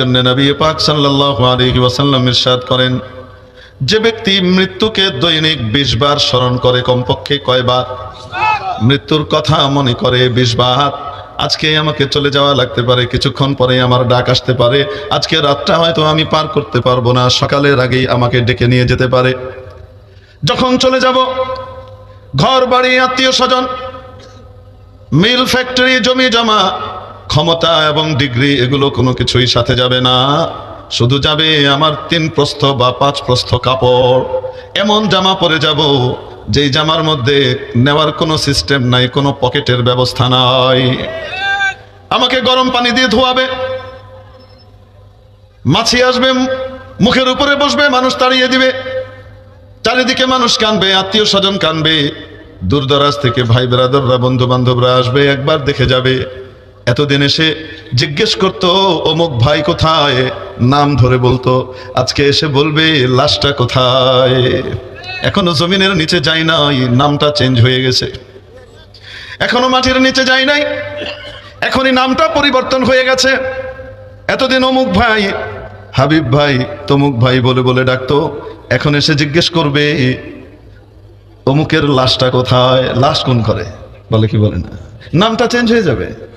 জন্য নবী পাক সাল্লাল্লাহু আলাইহি ওয়াসাল্লাম ইরশাদ করেন, যে ব্যক্তি মৃত্যুকে দৈনিক বিশ বার স্মরণ করে কমপক্ষে কয়বার? মৃত্যুর কথা মনে করে বিশ বার। আজকে আমাকে চলে যাওয়া লাগতে পারে, কিছুক্ষণ পরে আমার ডাক আসতে পারে। আজকে রাতটা হয়তো আমি পার করতে পারব না, সকালের আগেই আমাকে ডেকে নিয়ে যেতে পারে। যখন চলে যাব ঘর বাড়ি আত্মীয় স্বজন, মিল ফ্যাক্টরি, জমি জমা ক্ষমতা এবং ডিগ্রি এগুলো কোনো কিছুই সাথে যাবে না। শুধু যাবে আমার তিন প্রস্থ বা পাঁচ প্রস্থ কাপড়। এমন জামা পরে যাব, যেই জামার মধ্যে নেওয়ার কোনো সিস্টেম নাই, কোনো পকেটের ব্যবস্থা নাই। আমাকে গরম পানি দিয়ে ধোয়াবে। মাছি আসবে, মুখের উপরে বসবে, মানুষ তাড়িয়ে দিবে। চারিদিকে মানুষ কানবে, আত্মীয় স্বজন কানবে। দূর দরাজ থেকে ভাই বেরাদররা বন্ধু বান্ধবরা আসবে, একবার দেখে যাবে। এতদিন এসে জিজ্ঞেস করতো, অমুক ভাই কোথায়? নাম ধরে বলতো, আজকে এসে বলবে লাশটা কোথায়? এখনও জমিনের নিচে যাই নাই, নামটা চেঞ্জ হয়ে গেছে। এখনও মাটির নিচে যাই নাই, এখনই নামটা পরিবর্তন হয়ে গেছে। এতদিন অমুক ভাই, হাবিব ভাই, তমুক ভাই বলে বলে ডাকতো, এখন এসে জিজ্ঞেস করবে, অমুকের লাশটা কোথায়? লাশ কোন করে বলে কি বলে না। নামটা চেঞ্জ হয়ে যাবে।